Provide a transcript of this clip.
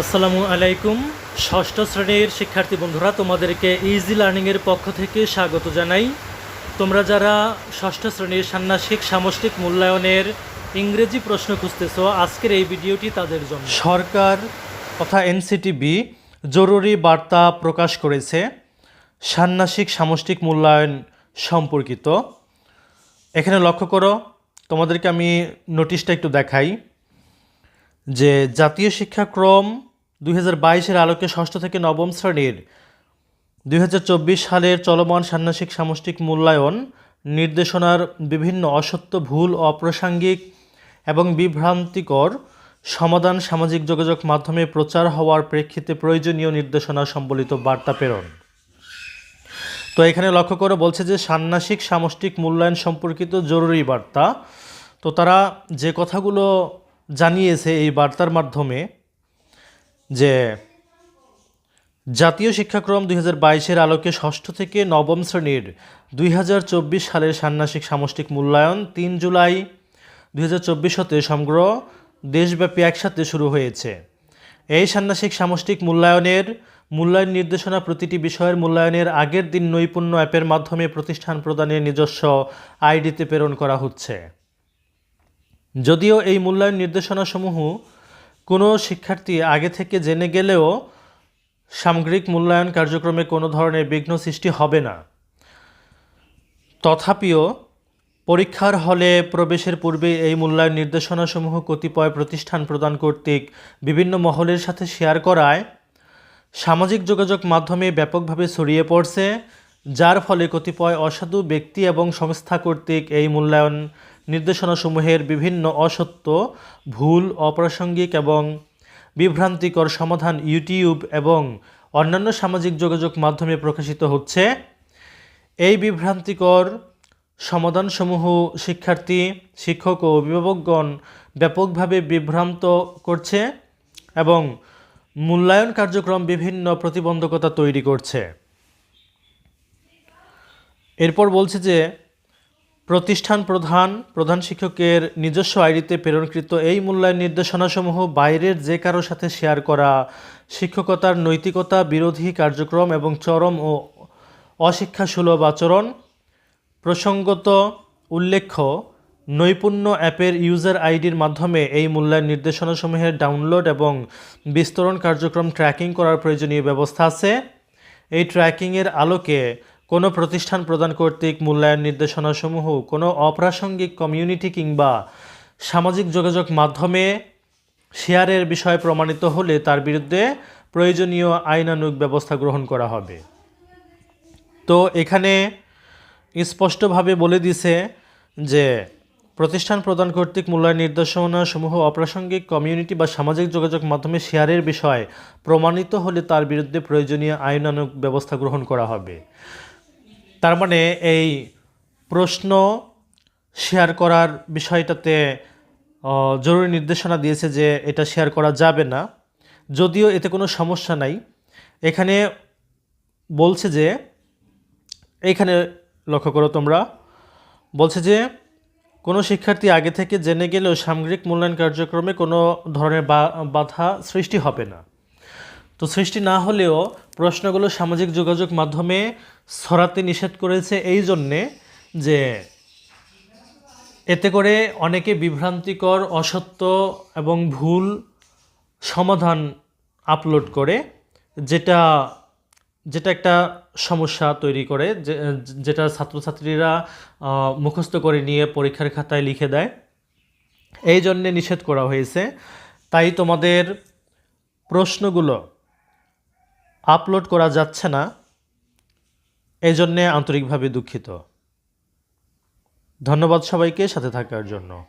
আসসালামু আলাইকুম। ষষ্ঠ শ্রেণির শিক্ষার্থী বন্ধুরা, তোমাদেরকে ইজি লার্নিংয়ের পক্ষ থেকে স্বাগত জানাই। তোমরা যারা ষষ্ঠ শ্রেণির ষান্মাসিক সামষ্টিক মূল্যায়নের ইংরেজি প্রশ্ন খুঁজতেছ, আজকের এই ভিডিওটি তাদের জন্য। সরকার তথা এনসিটিবি জরুরি বার্তা প্রকাশ করেছে ষান্মাসিক সামষ্টিক মূল্যায়ন সম্পর্কিত। এখানে লক্ষ্য করো, তোমাদেরকে আমি নোটিশটা একটু দেখাই যে জাতীয় শিক্ষাক্রম দুই হাজার বাইশের আলোকে ষষ্ঠ থেকে নবম শ্রেণির দুই হাজার চব্বিশ সালের চলমান ষান্মাসিক সামষ্টিক মূল্যায়ন, নির্দেশনার বিভিন্ন অসত্য, ভুল, অপ্রাসঙ্গিক এবং বিভ্রান্তিকর সমাধান সামাজিক যোগাযোগ মাধ্যমে প্রচার হওয়ার প্রেক্ষিতে প্রয়োজনীয় নির্দেশনা সম্বলিত বার্তা প্রেরণ। তো এখানে লক্ষ্য করে বলছে যে ষান্মাসিক সামষ্টিক মূল্যায়ন সম্পর্কিত জরুরি বার্তা। তো তারা যে কথাগুলো জানিয়েছে এই বার্তার মাধ্যমে যে জাতীয় শিক্ষাক্রম দুই হাজার বাইশের আলোকে ষষ্ঠ থেকে নবম শ্রেণির দুই হাজার চব্বিশ সালের ষান্মাসিক সামষ্টিক মূল্যায়ন তিন জুলাই দুই হাজার চব্বিশ হতে সমগ্র দেশব্যাপী একসাথে শুরু হয়েছে। এই ষান্মাসিক সামষ্টিক মূল্যায়নের মূল্যায়ন নির্দেশনা প্রতিটি বিষয়ের মূল্যায়নের আগের দিন নৈপুণ্য অ্যাপের মাধ্যমে প্রতিষ্ঠান প্রদানের নিজস্ব আইডিতে প্রেরণ করা হচ্ছে। যদিও এই মূল্যায়ন নির্দেশনাসমূহ কোনো শিক্ষার্থী আগে থেকে জেনে গেলেও সামগ্রিক মূল্যায়ন কার্যক্রমে কোনো ধরনের বিঘ্ন সৃষ্টি হবে না। তথাপিও পরীক্ষার হলে প্রবেশের পূর্বে এই মূল্যায়ন নির্দেশনাসমূহ কতিপয় প্রতিষ্ঠান প্রদান কর্তৃক বিভিন্ন মহলের সাথে শেয়ার করায় সামাজিক যোগাযোগ মাধ্যমে ব্যাপকভাবে ছড়িয়ে পড়ছে। যার ফলে কতিপয় অসাধু ব্যক্তি এবং সংস্থা কর্তৃক এই মূল্যায়ন নির্দেশনাসমূহের বিভিন্ন অসত্য, ভুল, অপ্রাসঙ্গিক এবং বিভ্রান্তিকর সমাধান ইউটিউব এবং অন্যান্য সামাজিক যোগাযোগ মাধ্যমে প্রকাশিত হচ্ছে। এই বিভ্রান্তিকর সমাধানসমূহ শিক্ষার্থী, শিক্ষক ও অভিভাবকগণ ব্যাপকভাবে বিভ্রান্ত করছে এবং মূল্যায়ন কার্যক্রম বিভিন্ন প্রতিবন্ধকতা তৈরি করছে। এরপর বলছে যে, প্রতিষ্ঠান প্রধান প্রধান শিক্ষকের নিজস্ব আইডিতে প্রেরণকৃত এই মূল্যায়ন নির্দেশনাসমূহ বাইরের যে কারও সাথে শেয়ার করা, শিক্ষকতার নৈতিকতা বিরোধী কার্যক্রম এবং চরম ও অশিক্ষা সুলভ আচরণ, প্রসঙ্গত উল্লেখ্য, নৈপুণ্য অ্যাপের ইউজার আইডির মাধ্যমে এই মূল্যায়ন নির্দেশনাসমূহের ডাউনলোড এবং বিস্তরণ কার্যক্রম ট্র্যাকিং করার প্রয়োজনীয় ব্যবস্থা আছে। এই ট্র্যাকিংয়ের আলোকে কোনো প্রতিষ্ঠান প্রদান কর্তৃক মূল্যায়ন নির্দেশনাসমূহ কোনো অপ্রাসঙ্গিক কমিউনিটি কিংবা সামাজিক যোগাযোগ মাধ্যমে শেয়ারের বিষয় প্রমাণিত হলে তার বিরুদ্ধে প্রয়োজনীয় আইনানুগ ব্যবস্থা গ্রহণ করা হবে। তো এখানে স্পষ্টভাবে বলে দিছে যে প্রতিষ্ঠান প্রদান কর্তৃক মূল্যায়ন নির্দেশনাসমূহ অপ্রাসঙ্গিক কমিউনিটি বা সামাজিক যোগাযোগ মাধ্যমে শেয়ারের বিষয় প্রমাণিত হলে তার বিরুদ্ধে প্রয়োজনীয় আইনানুগ ব্যবস্থা গ্রহণ করা হবে। তার মানে এই প্রশ্ন শেয়ার করার বিষয়টাতে জরুরি নির্দেশনা দিয়েছে যে এটা শেয়ার করা যাবে না। যদিও এতে কোনো সমস্যা নাই। এখানে বলছে যে, এইখানে লক্ষ্য করো তোমরা, বলছে যে, কোনো শিক্ষার্থী আগে থেকে জেনে গেলেও সামগ্রিক মূল্যায়ন কার্যক্রমে কোনো ধরনের বাধা সৃষ্টি হবে না। তো সৃষ্টি না হলেও প্রশ্নগুলো সামাজিক যোগাযোগ মাধ্যমে ছড়াতে নিষেধ করেছে এই জন্যে যে এতে করে অনেকে বিভ্রান্তিকর, অসত্য এবং ভুল সমাধান আপলোড করে, যেটা যেটা একটা সমস্যা তৈরি করে যেটা ছাত্রছাত্রীরা মুখস্থ করে নিয়ে পরীক্ষার খাতায় লিখে দেয়। এই জন্যে নিষেধ করা হয়েছে। তাই তোমাদের প্রশ্নগুলো আপলোড করা যাচ্ছে না এই জন্যে আন্তরিকভাবে দুঃখিত। ধন্যবাদ সবাইকে সাথে থাকার জন্য।